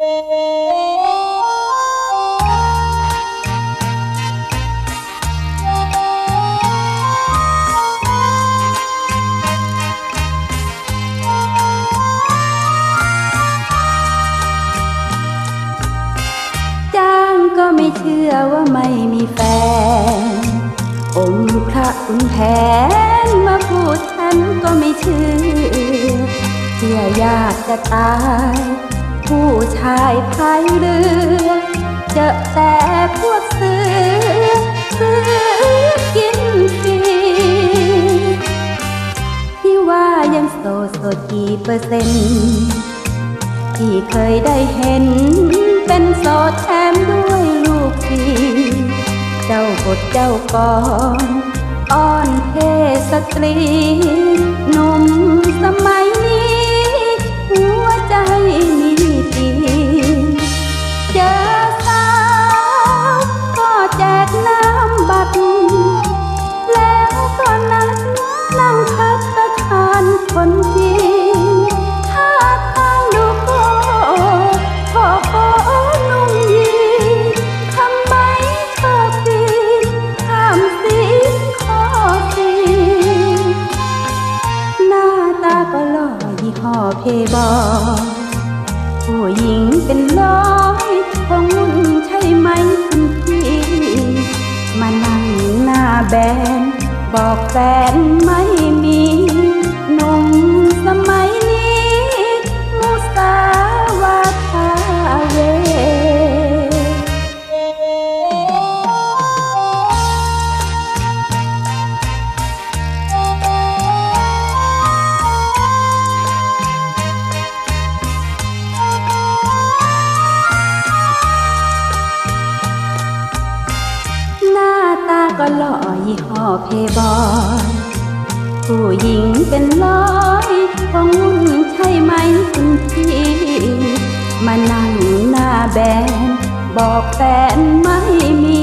จ้างก็ไม่เชื่อว่าไม่มีแฟน องค์พระขุนแผนมาพูดฉันก็ไม่เชื่อ เชื่อยากจะตาย ชายพายเรือ เจอแต่พวกเสือเสือกินฟรีที่ว่ายังโสดโสดกี่เปอร์เซ็นต์ที่เคยได้เห็น เป็นโสดแถมด้วยลูกพี่เจ้าบทเจ้ากรอ้อนเทสตรีหนุ่มสมัย พักตะทานคนจีนท่าทางดูโก้พอโอ้นุ่มยีทำไมชอปีนข้ามสีขอสีหน้าตาก็หล่อยี่ห้อเพย์บอผู้หญิงเป็นร้อยคงวุ่นใช่ไหมคุณพี่ มานั่งหน้าแบน บอกแฟนไม่มี ก็หล่อยี่ห้อเพยบอย ผู้หญิงเป็นร้อยของวุ่นใช่ไหมคุณพี่มานั่งหน้าแบน บอกแฟนไม่มี